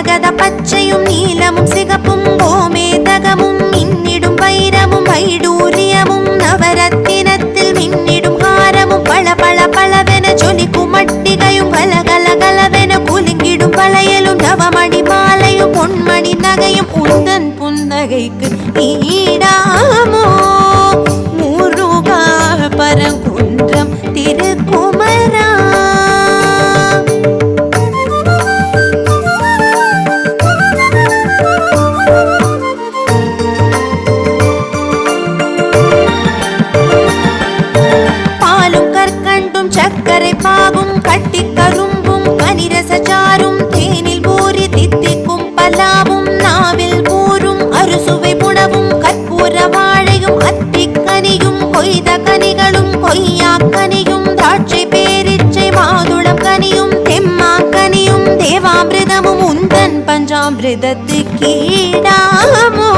மரகத பச்சையும் நீலமும் சிகப்பும் கோமேதகமும் மின்னிடும் வைரமும் வைடூரியமும் நவரத்தினத்தில் மின்னிடும் ஹாரமும் பள பள பளவென ஜொலிக்கும் மட்டிகையும் கல கல கலவென குலுங்கிடும் வளையலும் நவமணி மாலையும் பொன்மணி நகையும் உந்தன் புன்னகைக்கு நீ கொய்யா கனியும் திராட்சை பேரிச்சை மாதுளம் கனியும் தெம்மா கனியும் தேவாமிரதமும் உந்தன் பஞ்சாமிரதத்து கீழாமோ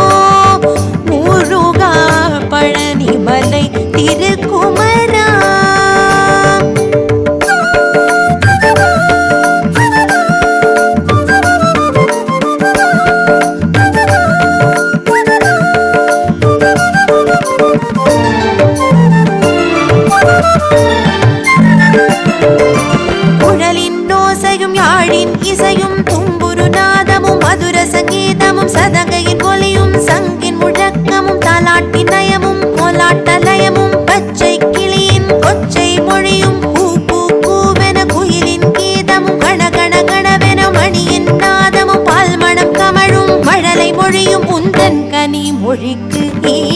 முருகா பழனி மலை திருக்குமரா? குழலின் ஓசையும் யாழின் இசையும் தும்புரு நாதமும் மதுர சங்கீதமும் சதங்கையின் ஒலியும் சங்கின் முழக்கமும் தாலாட்டின் நயமும் கோலாட்ட லயமும் பச்சை கிளியின் கொச்சை மொழியும் கூ கூ கூவென குயிலின் கீதமும் கண கண கணவென மணியின் நாதமும் பால் மணம் கமழும் மழலை மொழியும் உந்தன் கனி மொழிக்கு ஈ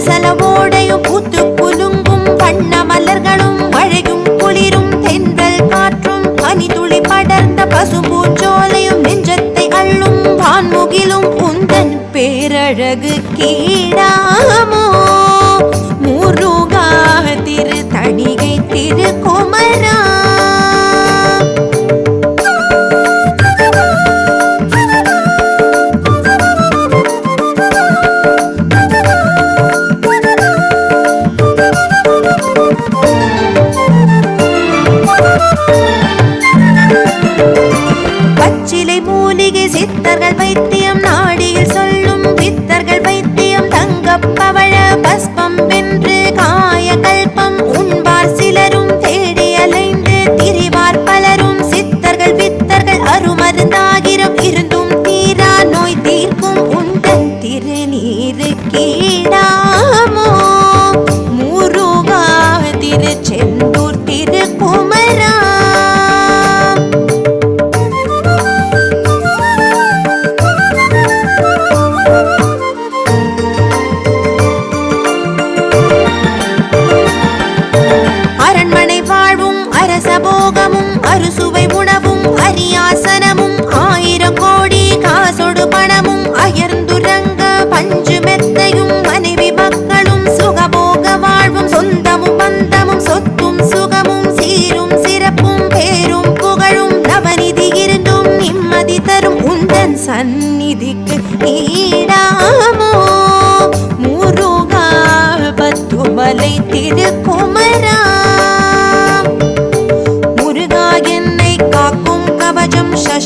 అసలు அறுசுவை உணவும் அரியாசனமும் ஆயிரம் கோடி காசொடு பணமும் அயர்ந்துரங்க பஞ்சு மெத்தையும் மனைவி மக்களும் சுகபோக வாழ்வும் சொந்தமும் பந்தமும் சொத்தும் சுகமும் சீரும் சிறப்பும் பேரும் புகழும் நவநிதி இருந்தும் நிம்மதி தரும் உந்தன் சந்நிதிக்கு நீடாமோ? முருகா பத்துமலை திருக்குமரா முருகா